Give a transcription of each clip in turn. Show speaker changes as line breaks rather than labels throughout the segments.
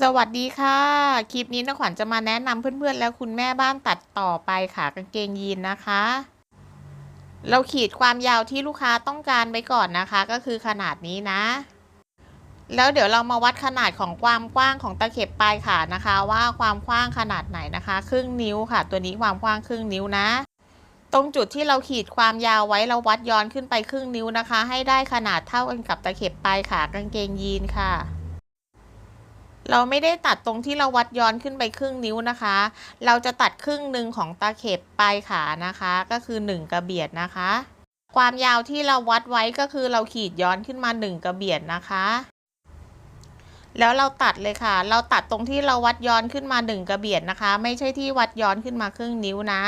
สวัสดีค่ะ คลิปนี้นักขวัญจะมาแนะนำเพื่อนๆ และคุณแม่บ้านตัดต่อไปค่ะกางเกงยีนนะคะ เราขีดความยาวที่ลูกค้าต้องการไว้ก่อนนะคะ ก็คือขนาดนี้นะ แล้วเดี๋ยวเรามาวัดขนาดของความกว้างของตะเข็บปลายขานะคะ ว่าความกว้างขนาดไหนนะคะ ครึ่งนิ้วค่ะ ตัวนี้ความกว้างครึ่งนิ้วนะ ตรงจุดที่เราขีดความยาวไว้เราวัดย้อนขึ้นไปครึ่งนิ้วนะคะ ให้ได้ขนาดเท่ากันกับตะเข็บปลายขากางเกงยีนค่ะ เราไม่ได้ตัดตรงที่เราวัดย้อนขึ้นไปครึ่งนิ้วนะคะ เราจะตัดครึ่งหนึ่งของตาเข็บปลายขานะคะ ก็คือ 1 กระเบียดนะคะ ความยาวที่เราวัดไว้ก็คือเราขีดย้อนขึ้นมา 1 กระเบียดนะคะ แล้วเราตัดเลยค่ะ เราตัดตรงที่เราวัดย้อนขึ้นมา 1 กระเบียดนะคะ ไม่ใช่ที่วัดย้อนขึ้นมาครึ่งนิ้วนะ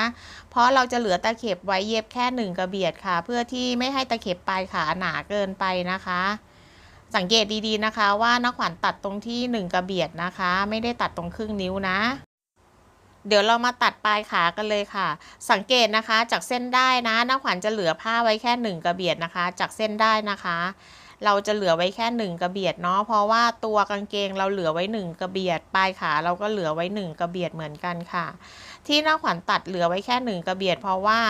เพราะเราจะเหลือตะเข็บไว้เย็บแค่ 1 กระเบียดค่ะ เพื่อที่ไม่ให้ตะเข็บปลายขาหนาเกินไปนะคะ สังเกตดีๆนะคะว่านักขวัญตัดตรงที่หนึ่งกระเบียดนะคะ ไม่ได้ตัดตรงครึ่งนิ้วนะ เดี๋ยวเรามาตัดปลายขากันเลยค่ะ สังเกตนะคะจากเส้นได้นะนักขวัญจะเหลือผ้าไว้แค่หนึ่งกระเบียดนะคะ จากเส้นได้นะคะ เราจะเหลือไว้แค่หนึ่งกระเบียดเนาะเพราะว่าตัวกางเกงเราเหลือไว้หนึ่งกระเบียด ปลายขาเราก็เหลือไว้หนึ่งกระเบียดเหมือนกันค่ะที่นักขวัญตัดเหลือไว้แค่หนึ่งกระเบียดเพราะว่า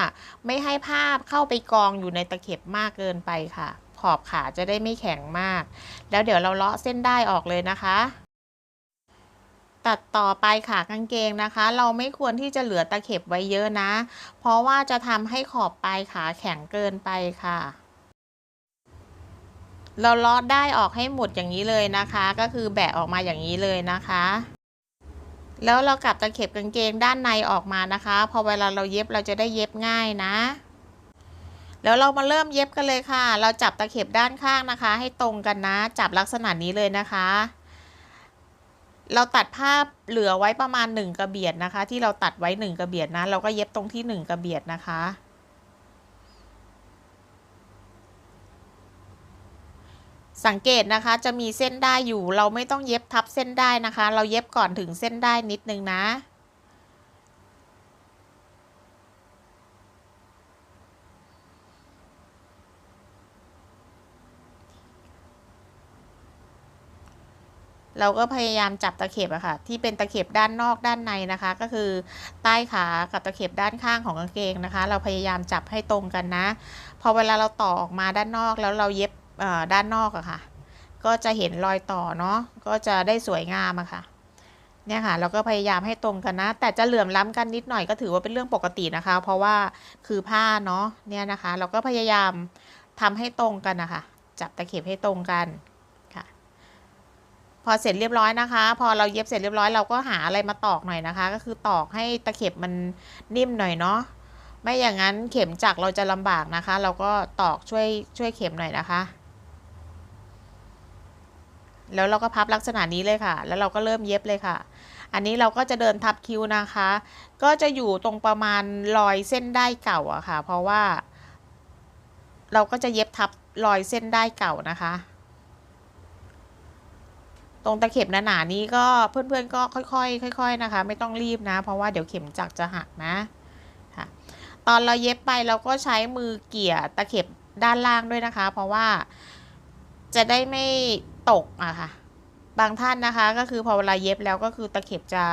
ไม่ให้ภาพเข้าไปกองอยู่ในตะเข็บมากเกินไปค่ะ ขอบขาจะได้ไม่แข็งมาก แล้วเดี๋ยวเราเลาะเส้นได้ออกเลยนะคะ ตัดต่อไปขากางเกงนะคะ เราไม่ควรที่จะเหลือตะเข็บไว้เยอะนะ เพราะว่าจะทำให้ขอบปลายขาแข็งเกินไปค่ะเราเลาะได้ออกให้หมดอย่างนี้เลยนะคะ ก็คือแบะออกมาอย่างนี้เลยนะคะ แล้วเรากลับตะเข็บกางเกงด้านในออกมานะคะ พอเวลาเราเย็บเราจะได้เย็บง่ายนะ แล้วเรามาเริ่มเย็บกันเลยค่ะ เราจับตะเข็บด้านข้างนะคะ ให้ตรงกันนะ จับลักษณะนี้เลยนะคะ เราตัดภาพเหลือไว้ประมาณหนึ่งกระเบียดนะคะ ที่เราตัดไว้หนึ่งกระเบียดนะ เราก็เย็บตรงที่หนึ่งกระเบียดนะคะ สังเกตนะคะจะมีเส้นได้อยู่ เราไม่ต้องเย็บทับเส้นได้นะคะ เราเย็บก่อนถึงเส้นได้นิดนึงนะ เราก็พยายามจับตะเข็บอะค่ะ ที่เป็นตะเข็บด้านนอกด้านในนะคะ ก็คือใต้ขากับตะเข็บด้านข้างของกางเกงนะคะ เราพยายามจับให้ตรงกันนะ พอเวลาเราต่อออกมาด้านนอกแล้วเราเย็บด้านนอกอะค่ะ ก็จะเห็นรอยต่อเนาะก็จะได้สวยงามอะค่ะเนี่ยค่ะเราก็พยายามให้ตรงกันนะ แต่จะเหลื่อมล้ำกันนิดหน่อยก็ถือว่าเป็นเรื่องปกตินะคะ เพราะว่าคือผ้าเนาะเนี่ยนะคะ เราก็พยายามทำให้ตรงกันนะคะจับตะเข็บให้ตรงกัน อเสร็จเรียบร้อยนะคะ พอเราเย็บเสร็จเรียบร้อยเราก็หาอะไรมาตอกหน่อยนะคะ ก็คือตอกให้ตะเข็บมันนิ่มหน่อยเนาะไม่อย่างนั้นเข็มจักเราจะลำบากนะคะ เราก็ตอกช่วยช่วยเข็มหน่อยนะคะ แล้วเราก็พับลักษณะนี้เลยค่ะ แล้วเราก็เริ่มเย็บเลยค่ะ อันนี้เราก็จะเดินทับคิ้วนะคะ ก็จะอยู่ตรงประมาณรอยเส้นได้เก่าอะค่ะ เพราะว่า เราก็จะเย็บทับรอยเส้นได้เก่านะคะ รงตะเข็บหนาๆนี้ก็เพื่อนๆก็ค่อยๆค่อย ๆนะคะ ไม่ต้องรีบนะ เพราะว่าเดี๋ยวเข็มจักรจะหักนะค่ะตอนเราเย็บไปเราก็ใช้มือเกี่ยตะเข็บด้านล่างด้วยนะคะ เพราะว่าจะได้ไม่ตกอะค่ะ บางท่านนะคะ ก็คือพอเวลาเย็บแล้วก็คือตะเข็บจะ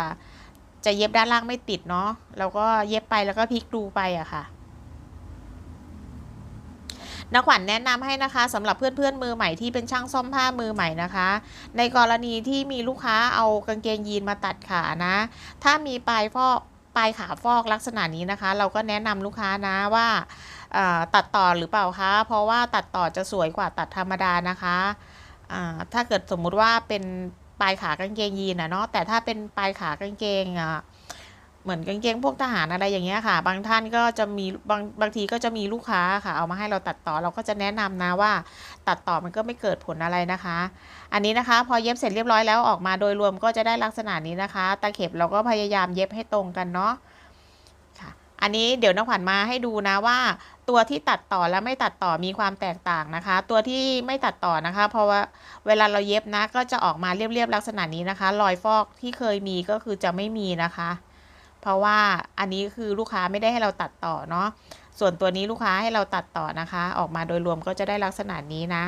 จะเย็บด้านล่างไม่ติดเนาะเราก็เย็บไปแล้วก็พลิกดูไปอะค่ะ นักขวัญแนะนำให้นะคะสำหรับเพื่อนๆมือใหม่ที่เป็นช่างซ่อมผ้ามือใหม่นะคะ ในกรณีที่มีลูกค้าเอากางเกงยีนมาตัดขานะ ถ้ามีปลายฟอกปลายขาฟอกลักษณะนี้นะคะ เราก็แนะนำลูกค้านะว่าตัดต่อหรือเปล่าคะ เพราะว่าตัดต่อจะสวยกว่าตัดธรรมดานะคะถ้าเกิดสมมุติว่าเป็นปลายขากางเกงยีนนะเนาะแต่ถ้าเป็นปลายขากางเกงอะ เหมือนกางเกงพวกทหารอะไรอย่างเงี้ยค่ะ บางท่านก็จะมีบางบางทีก็จะมีลูกค้าค่ะ เอามาให้เราตัดต่อเราก็จะแนะนำนะว่า ตัดต่อมันก็ไม่เกิดผลอะไรนะคะ อันนี้นะคะ พอเย็บเสร็จเรียบร้อยแล้วออกมาโดยรวมก็จะได้ลักษณะนี้นะคะ ตะเข็บเราก็พยายามเย็บให้ตรงกันเนาะค่ะ อันนี้เดี๋ยวนักขวัญมาให้ดูนะว่า ตัวที่ตัดต่อและไม่ตัดต่อมีความแตกต่างนะคะ ตัวที่ไม่ตัดต่อนะคะ เพราะว่าเวลาเราเย็บนะ ก็จะออกมาเรียบๆลักษณะนี้นะคะ รอยฟอกที่เคยมีก็คือจะไม่มีนะคะ เพราะว่าอันนี้คือลูกค้าไม่ได้ให้เราตัดต่อเนาะส่วนตัวนี้ลูกค้าให้เราตัดต่อนะคะ ออกมาโดยรวมก็จะได้ลักษณะนี้นะ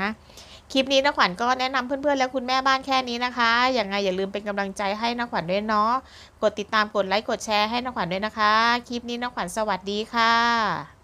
คลิปนี้นะขวัญก็แนะนำเพื่อนๆ และคุณแม่บ้านแค่นี้นะคะยังไงอย่าลืมเป็นกำลังใจให้นะขวัญด้วยเนาะ กดติดตามกดไลค์กดแชร์ให้นะขวัญด้วยนะคะ คลิปนี้นะขวัญสวัสดีค่ะ